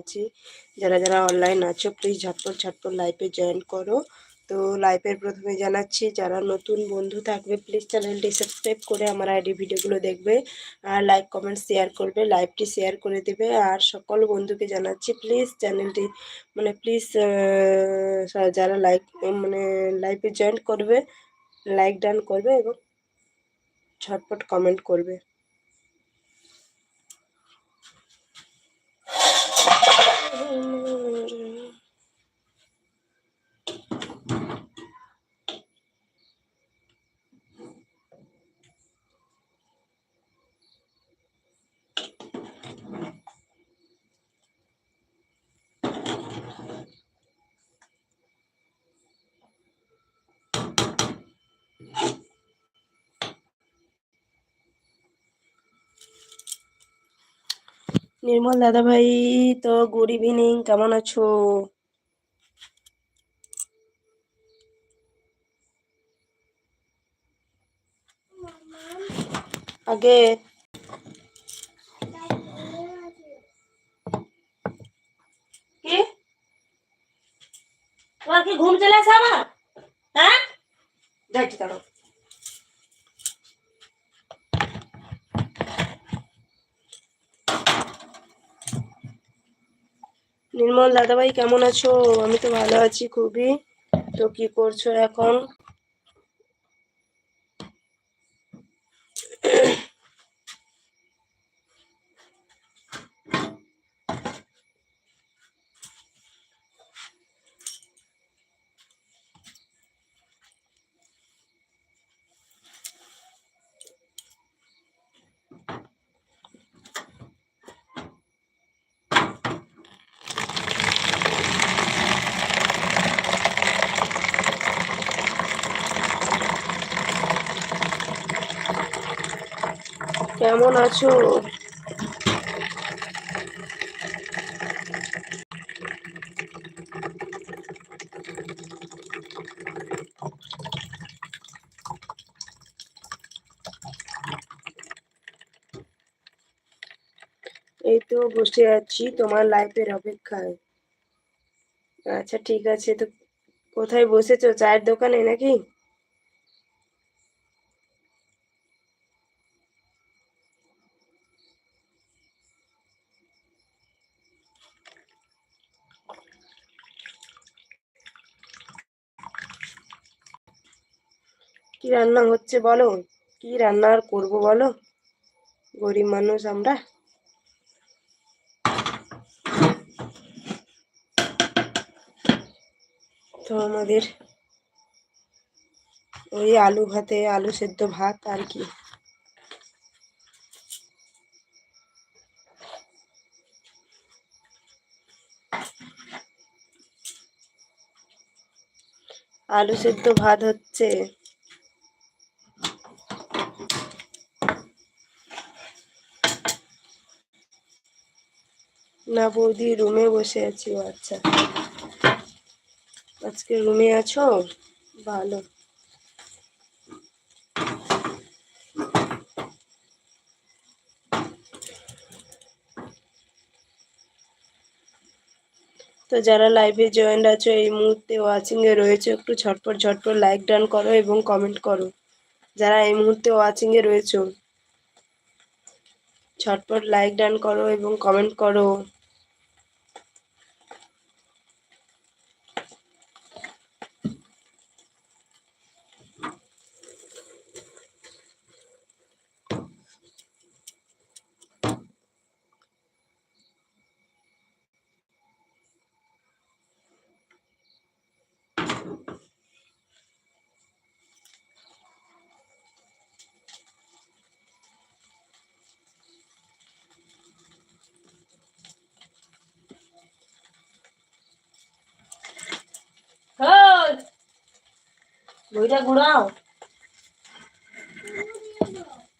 আছি। যারা যারা অনলাইন আছো প্লিজ ঝটপট ঝটপট লাইভে জয়েন করো। তো লাইভের প্রথমে জানাচ্ছি, যারা নতুন বন্ধু থাকবে প্লিজ চ্যানেলটি সাবস্ক্রাইব করে আমার আইডি ভিডিওগুলো দেখবে আর লাইক কমেন্ট শেয়ার করবে। লাইভটি শেয়ার করে দেবে। আর সকল বন্ধুকে জানাচ্ছি প্লিজ চ্যানেলটি মানে প্লিজ যারা লাইক মানে লাইভে জয়েন করবে লাইক ডান করবে এবং ঝটপট কমেন্ট করবে। you. নির্মল দাদা ভাই তো গুড ইভিনিং, কেমন আছো? আগে কি? কি ঘুম চলে আসে আমার হ্যাঁ? যাইছি দাঁড়ো নির্মল দাদাভাই কেমন আছো? আমি তো ভালো আছি খুবই। তো কি করছ এখন? কেমন আছো? এই তো বসে আছি, তোমার লাইফের অপেক্ষায়। আচ্ছা ঠিক আছে, তো কোথায় বসেছো? চায়ের দোকানে নাকি? রান্না হচ্ছে বলো? কি রান্না আর করব বলো? গরিব মানুষ আমরা। তো আমাদের ওই আলু ভাতে, আলু সেদ্ধ ভাত আর কি। আলু সেদ্ধ ভাত হচ্ছে না বৌদি, রুমে বসে আছি। আচ্ছা। আজকে রুমে আছো? ভালো। তো যারা লাইভে জয়েন্ট আছো, এই মুহূর্তে ওয়াচিং এ রয়েছে, একটু ঝটপট ঝটপট লাইক ডান করো এবং কমেন্ট করো। যারা এই মুহূর্তে ওয়াচিং এ রয়েছো, ঝটপট লাইক ডান করো এবং কমেন্ট করো। বইটা ঘুরাও।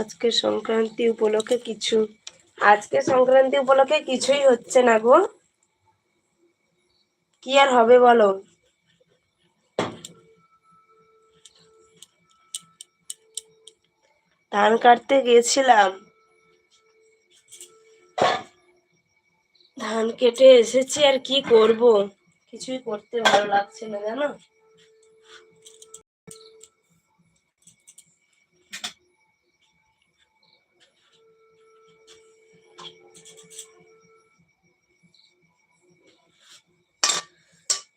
আজকে সংক্রান্তি উপলক্ষে কিছু, আজকে সংক্রান্তি উপলক্ষে কিছুই হচ্ছে না গো। কি আর হবে বলো? ধান কাটতে গিয়েছিলাম ধান কেটে এসেছি, আর কি করব? কিছুই করতে ভালো লাগছে না, জানো?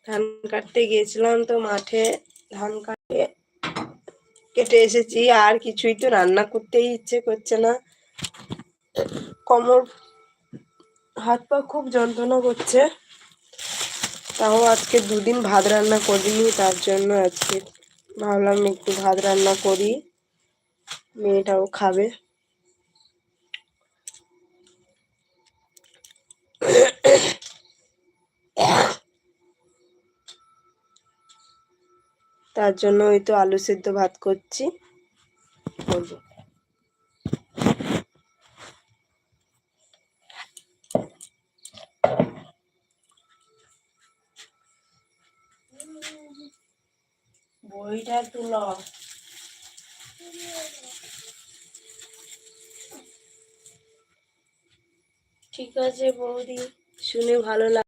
ধান কাটতে গিয়েছিলাম তো মাঠে ধান কাটে কেটে এসেছি, আর কিছুই তো রান্না করতেই ইচ্ছে করছে না। কোমর, হাত পা খুব যন্ত্রণা করছে। তাও আজকে দুদিন ভাত রান্না করিনি, তার জন্য আজকে ভাবলাম একটু ভাত রান্না করি। মেয়েটাও খাবে। তার জন্য ওই তো আলু সেদ্ধ ভাত করছি। করব বইটা তুলো। ঠিক আছে বৌদি। শুনে ভালো লাগল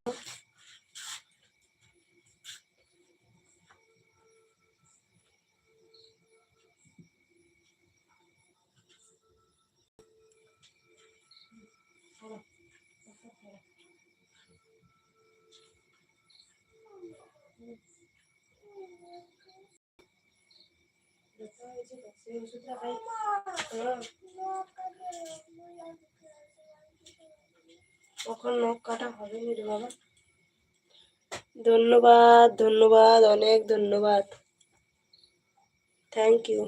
নখ কাটা হবে বাবা? ধন্যবাদ ধন্যবাদ, অনেক ধন্যবাদ। থ্যাংক ইউ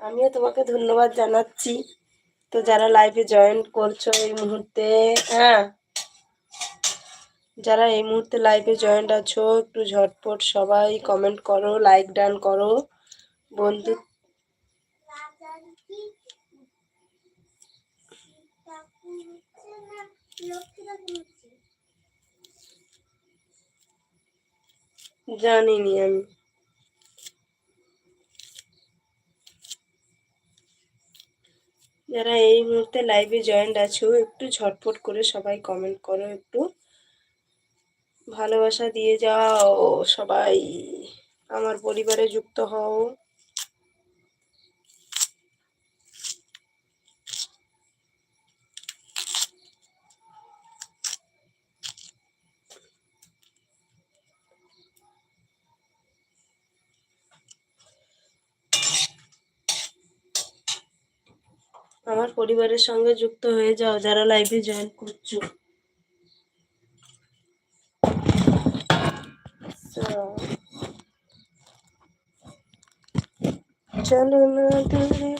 আমিও তোমাকে ধন্যবাদ জানাচ্ছি। তো যারা লাইভে জয়েন করছ এই মুহূর্তে হ্যাঁ যারা এই মুহূর্তে লাইভে জয়েন্ট আছো, একটু ঝটপট সবাই কমেন্ট করো লাইক ডান করো। বন্ধু জানিনি আমি। যারা এই মুহূর্তে লাইভে জয়েন্ট আছো, একটু ঝটপট করে সবাই কমেন্ট করো একটু। ভালোবাসা দিয়ে যাও সবাই। আমার পরিবারে যুক্ত হও। আমার পরিবারের সঙ্গে যুক্ত হয়ে যাও, যারা লাইভে জয়েন করছ। চলো না দূরে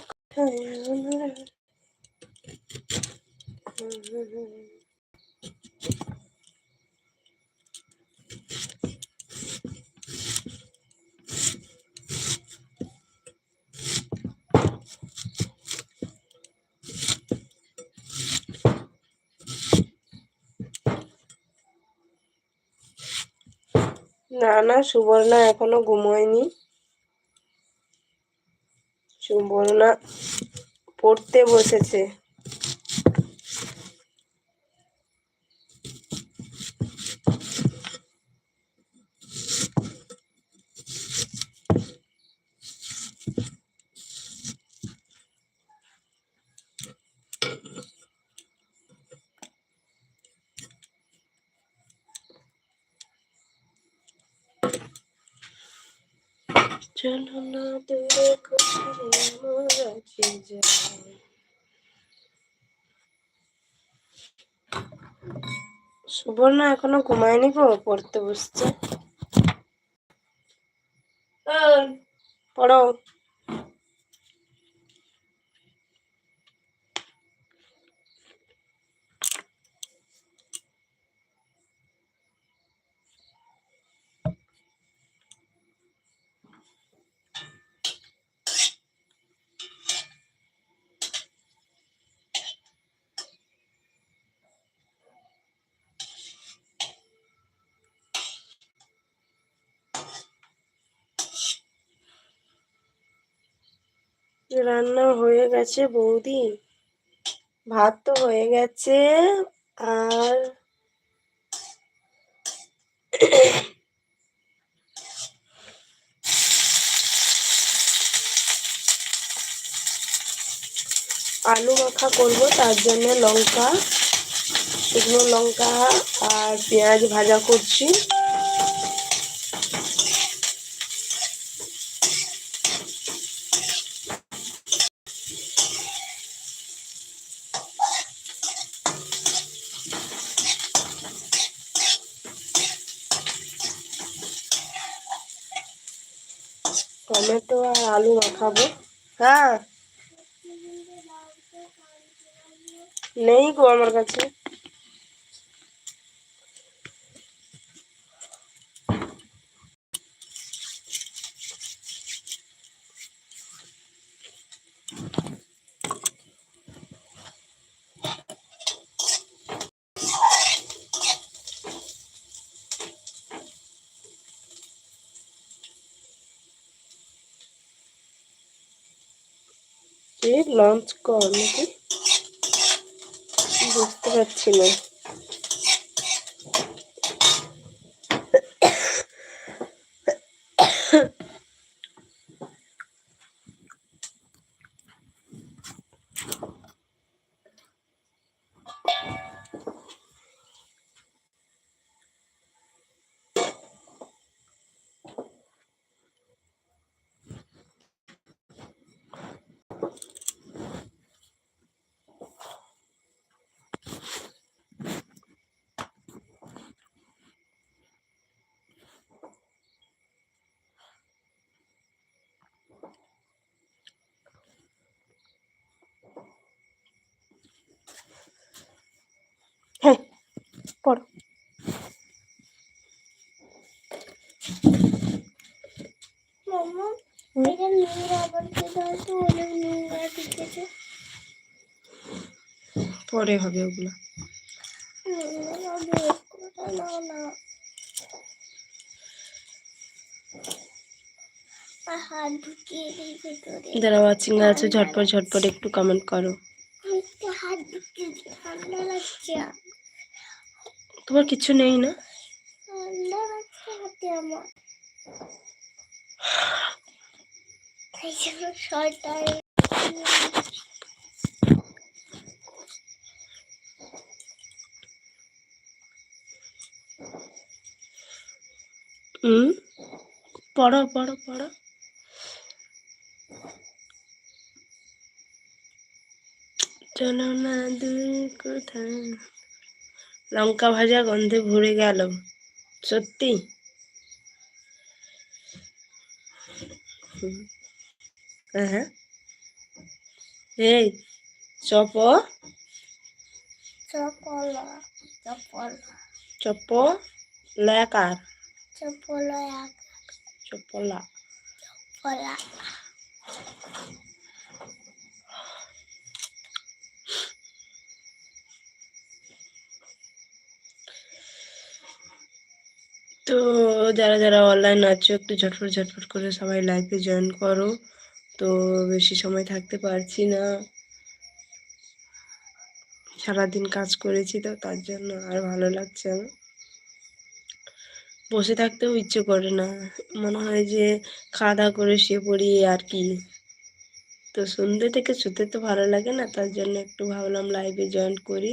না না সুবর্ণা এখনও ঘুমোয়নি। সুবর্ণা পড়তে বসেছে। চলো না দূরে কোথায় আমরা যে যাই সুবর্ণা এখনও ঘুমায়নি গো পড়তে বসছে। পড়ো। রান্না হয়ে গেছে বৌদি। ভাত তো হয়ে গেছে, আর আলু মাখা করব, তার জন্য লঙ্কা, শুকনো লঙ্কা আর পেঁয়াজ ভাজা করছি টমেটো আর আলু মাখাবো হ্যাঁ নেই গো আমার কাছে লঞ্চ কর নাকি? বুঝতে পারছি না হ্যাঁ পড়ো মামা এটা নোংরা তো অনেক নোংরা ঢুকেছে পরে হবে ওগুলো। যারা ওয়াচিং আছে, ঝটপট ঝটপট একটু কমেন্ট করো। তোমার কিছু নেই না? পড়ো পড়ো পড়ো। চলো না দূর কোথায় লঙ্কা ভাজা গন্ধে ভরে গেল। সত্যি? হুম। হ্যাঁ এই চপ চপ লেকার চপলা চপলা তো যারা যারা অনলাইন আছো একটু ঝটফট ঝটফট করে সবাই লাইভে জয়েন করো। তো বেশি সময় থাকতে পারছি না। সারাদিন কাজ করেছি তো তার জন্য আর ভালো লাগছে না। বসে থাকতেও ইচ্ছে করে না। মনে হয় যে খাওয়া দাওয়া করে শুয়ে পড়ি আর কি। তো সন্ধ্যে থেকে শুতে তো ভালো লাগে না, তার জন্য একটু ভাবলাম লাইভে জয়েন করি।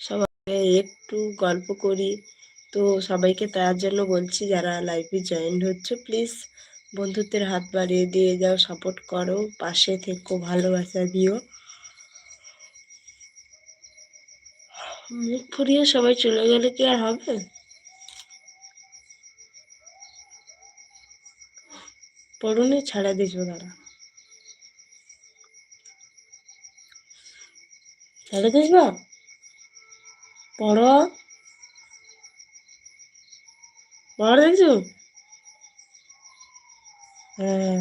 সবাই একটু গল্প করি। তো সবাইকে তার জন্য বলছি, যারা লাইভে জয়েন হচ্ছে প্লিজ বন্ধুত্বের হাত বাড়িয়ে দিয়ে যাও সাপোর্ট করো, পাশে থেকো, ভালোবাসা দিও। মুখ ফুরিয়ে সবাই চলে গেলে কি আর হবে? পড়ুনি ছাড়া দিস দাঁড়া ছাড়া দিস পড়ো পড়া দেখছ হ্যাঁ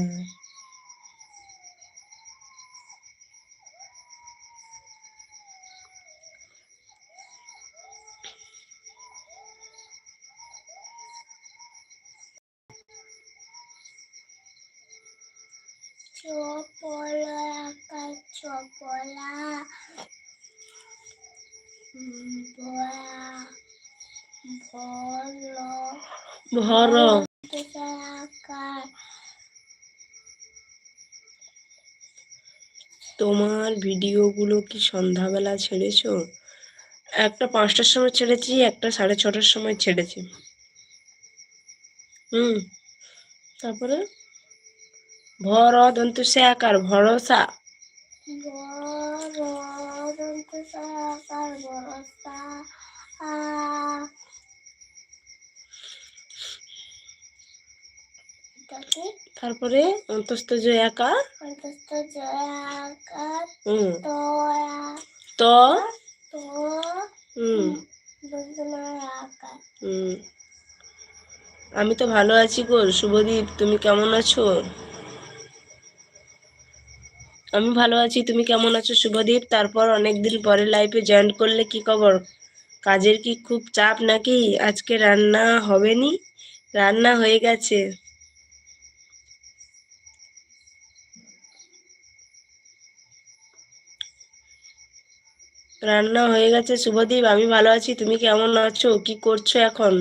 চপলা একা চপলা ভল ভর আকার তোমার ভিডিওগুলো কি সন্ধ্যাবেলা ছেড়েছো? একটা পাঁচটার সময় ছেড়েছি, একটা সাড়ে ছটার সময় ছেড়েছি। হুম, তারপরে? ভর দন্ত সে আকার ভরসা। তারপরে অন্তস্থ জয়া আকার। হুম। তয়া ত। তো হুম। হুম। আমি তো ভালো আছি গো শুভদীপ তুমি কেমন আছো? আমি ভালো আছি তুমি কেমন আছো শুভদীপ? তারপর অনেকদিন পরে লাইফে জয়েন করলে কি খবর? কাজের কি খুব চাপ নাকি? আজকে রান্না হবে নি রান্না হয়ে গেছে। রান্না হয়ে গেছে। শুভদীপ আমি ভালো আছি। তুমি কেমন আছো? কি করছ এখন?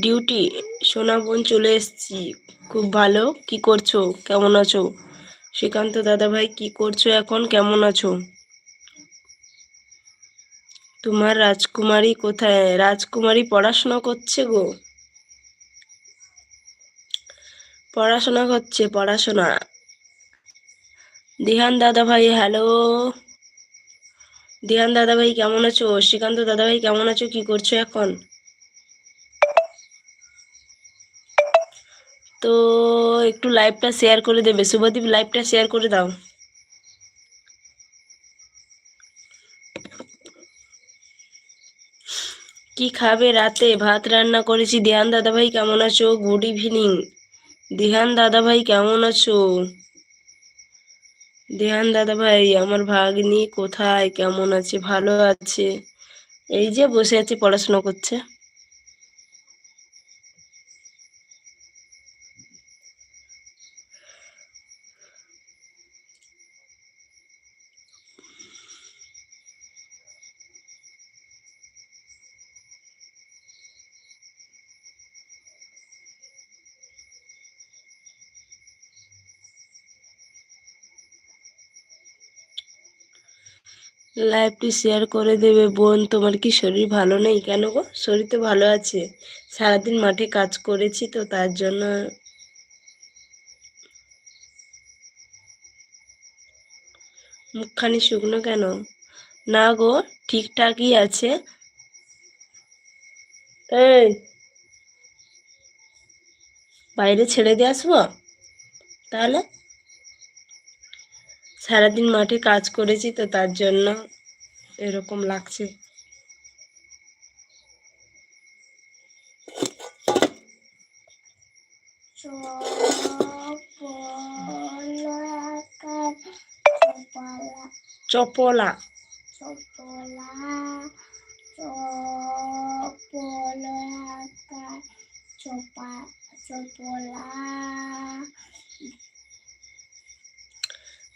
ডিউটি। সোনা বোন চলে এসেছি। খুব ভালো। কি করছ? কেমন আছো? শ্রীকান্ত দাদা ভাই কি করছ এখন? কেমন আছো? তোমার রাজকুমারী কোথায়? রাজকুমারী পড়াশোনা করছে গো। পড়াশোনা করছে, পড়াশোনা। দিহান দাদা ভাই হ্যালো। দিহান দাদা ভাই কেমন আছো? শ্রীকান্ত দাদা ভাই কেমন আছো? কি করছ এখন? তো একটু লাইভটা শেয়ার করে দেবে। শুভদীপ লাইভটা শেয়ার করে দাও। কি খাবে রাতে? ভাত রান্না করেছি। দিহান দাদা ভাই কেমন আছো? গুড ইভিনিং দিহান দাদা ভাই কেমন আছো? দিহান দাদা ভাই আমার ভাগ্নি কোথায়? কেমন আছে? ভালো আছে? এই যে বসে আছে, পড়াশোনা করছে। লাইভটি শেয়ার করে দেবে বোন। তোমার কি শরীর ভালো নেই? কেন গো? শরীর তো ভালো আছে। সারাদিন মাঠে কাজ করেছি তো, তার জন্য মুখখানি শুকনো কেন? না গো, ঠিকঠাকই আছে। এই, বাইরে ছেড়ে দিয়ে আসব? তাহলে? সারাদিন মাঠে কাজ করেছি তো, তার জন্য এরকম লাগছে। চপল। চপলা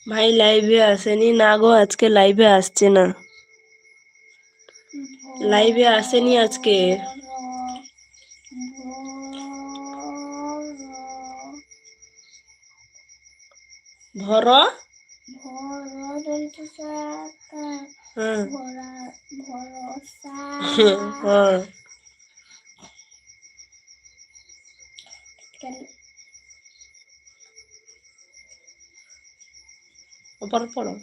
ভাই লাইভে আসেনি? না গো আজকে লাইভে আসছে না। লাইভে আসেনি আজকে। ভর। হ্যাঁ। পড়ো।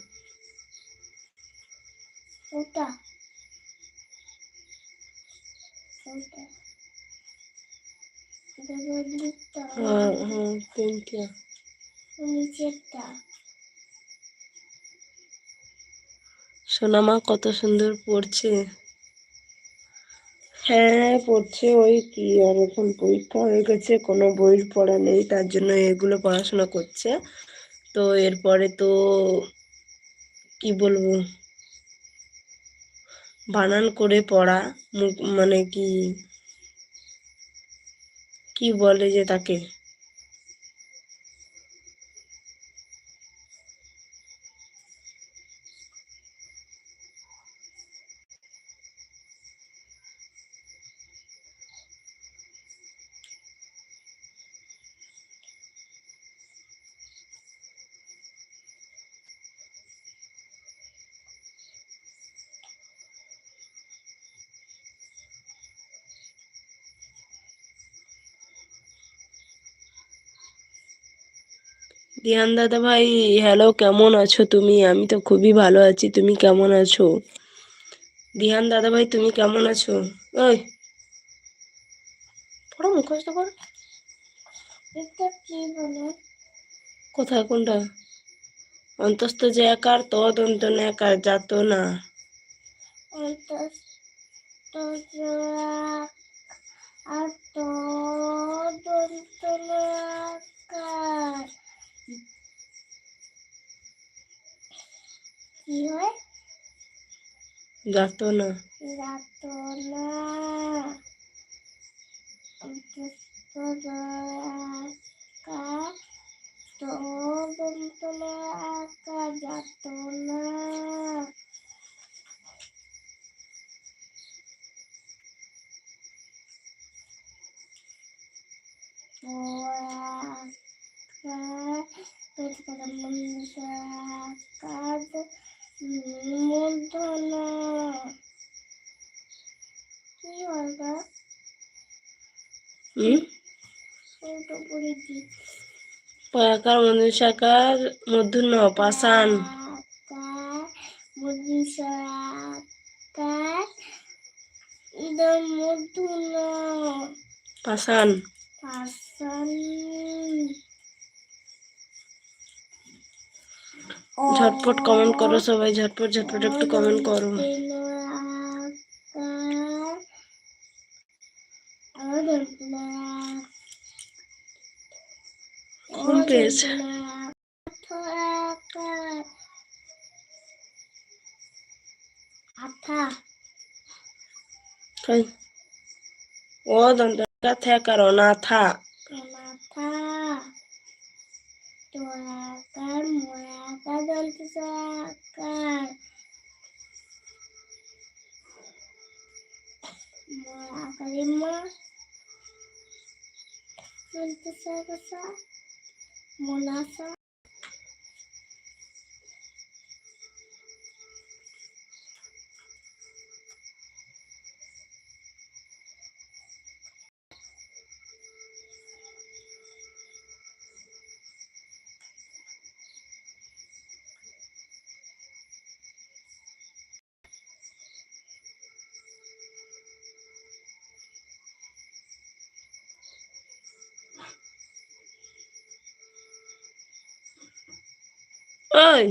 ওটা ওটা দিকটা হ্যাঁ হ্যাঁ তিনটে সোনামা কত সুন্দর পড়ছে হ্যাঁ পড়ছে ওই কি আর এখন পরীক্ষা হয়ে গেছে কোনো বই পড়া নেই তার জন্য এগুলো পড়াশোনা করছে তো এরপরে তো কি বলব বানান করে পড়া মানে কি কি বলে যে তাকে? দিয়ান দাদা ভাই হ্যালো কেমন আছো তুমি? আমি তো খুবই ভালো আছি তুমি কেমন আছো? দিহান দাদা ভাই তুমি কেমন আছো? ওই। পড়ো মুখস্থ করো। কোথায় কোনটা? অন্তস্থ যে একার তদন্ত একার যাত না। আর তো দন্তনাকার কি হয় যাত না যাতনা অন্তস্থ আকার তো দন্তনাকার যাতনা মূর্ধনা কি হবে হুম উল্টো করে দি পয়াকার মনুষ্যাকার মূর্ধন্য পাষাণ পাষাণ ঝটপট কমেন্ট করো সবাই ঝটপট ঝটপট একটু কমেন্ট করো। is. कहीं वो धंधा था कोरोना था ওই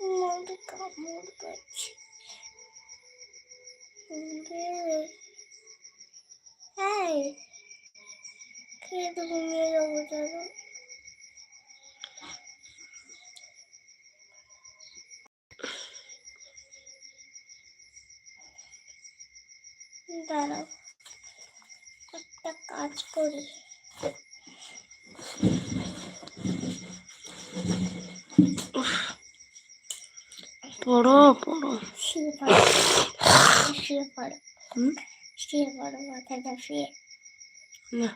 হুম মনটা কামড় করছে হ্যাঁ খেয়ে তো ঘুমিয়ে যাব চলো দাঁড়াও একটা কাজ করি। পড়ো পড়ো শুয়ে পড়ো শুয়ে পড়ো হুম? শুয়ে পড়ো মাথাটা শুয়ে না